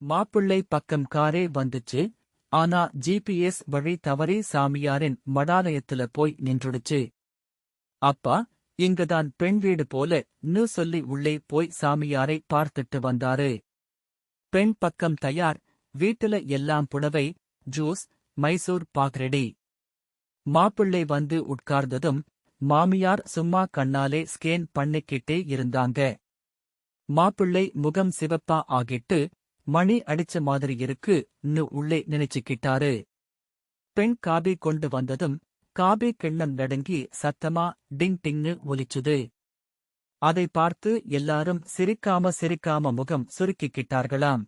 மாப்பிள்ளை பக்கம் காரே வந்துச்சு. ஆனா ஜிபிஎஸ் வழி தவறி சாமியாரின் மடாலயத்துல போய் நின்றுடுச்சு. அப்பா இங்கதான் பெண் வீடு போல ன்னு சொல்லி உள்ளே போய் சாமியாரை பார்த்துட்டு வந்தாரு. பெண் பக்கம் தயார் வீட்டுல எல்லாம் புடவை ஜூஸ் மைசூர் பாக் ரெடி. மாப்பிள்ளை வந்து உட்கார்ந்ததும் மாமியார் சும்மா கண்ணாலே ஸ்கேன் பண்ணிக்கிட்டே இருந்தாங்க. மாப்பிள்ளை முகம் சிவப்பா ஆகிட்டு மணி அடிச்ச மாதிரி இருக்கு ன்னு உள்ளே நினைச்சுக்கிட்டாரு பெண் காபி கொண்டு வந்ததும் காபி கிண்ணம் நடுங்கி சத்தமா டிங் டிங்னு ஒலிச்சுது. அதை பார்த்து எல்லாரும் சிரிக்காம சிரிக்காம முகம் சுருக்கிக்கிட்டார்களாம்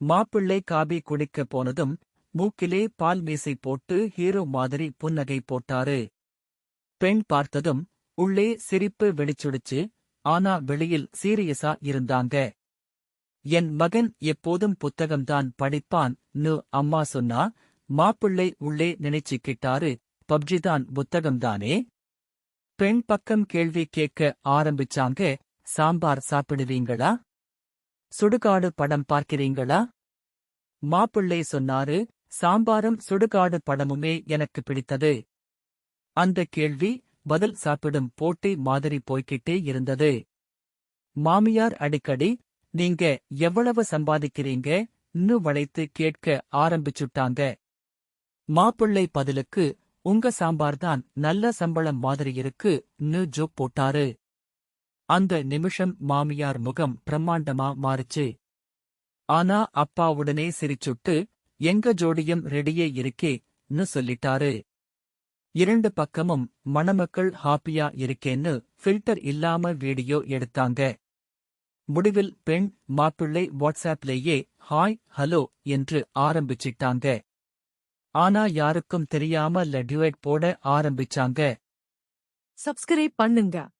மாப்பிள்ளை காபி குடிக்கப் போனதும் மூக்கிலே பால் மீசை போட்டு ஹீரோ மாதிரி புன்னகை போட்டாரு. பெண் பார்த்ததும் உள்ளே சிரிப்பு வெளிச்சுடுச்சு ஆனா வெளியில் சீரியஸா இருந்தாங்க. என் மகன் எப்போதும் புத்தகம்தான் படிப்பான் நு அம்மா சொன்னா மாப்பிள்ளை உள்ளே நினைச்சுக்கிட்டாரு பப்ஜிதான் புத்தகம்தானே? பெண் பக்கம் கேள்வி கேட்க ஆரம்பிச்சாங்க சாம்பார் சாப்பிடுவீங்களா? சுடுகாடு படம் பார்க்கிறீங்களா? மாப்பிள்ளை சொன்னாரு சாம்பாரும் சுடுகாடு படமுமே எனக்கு பிடித்தது. அந்த கேள்வி பதில் சாப்பிடும் போட்டி மாதிரி போய்கிட்டே இருந்தது. மாமியார் அடிக்கடி நீங்க எவ்வளவு சம்பாதிக்கிறீங்க? ன்னு வளைத்து கேட்க ஆரம்பிச்சுட்டாங்க. மாப்பிள்ளை பதிலுக்கு உங்க சாம்பார்தான் நல்ல சம்பளம் மாதிரி இருக்கு ன்னு ஜோக் போட்டாரு. அந்த நிமிஷம் மாமியார் முகம் பிரம்மாண்டமா மாறுச்சு. ஆனா அப்பா உடனே சிரிச்சுட்டு எங்க ஜோடியும் ரெடியே இருக்கே ன்னு சொல்லிட்டாரு. இரண்டு பக்கமும் மணமக்கள் ஹாப்பியா இருக்கேன்னு ஃபில்டர் இல்லாம வீடியோ எடுத்தாங்க. முடிவில் பெண் மாப்பிள்ளை வாட்ஸ்ஆப்லேயே ஹாய் ஹலோ என்று ஆரம்பிச்சிட்டாங்க. ஆனா யாருக்கும் தெரியாம லெட்யூட் போட ஆரம்பிச்சாங்க. சப்ஸ்கிரைப் பண்ணுங்க.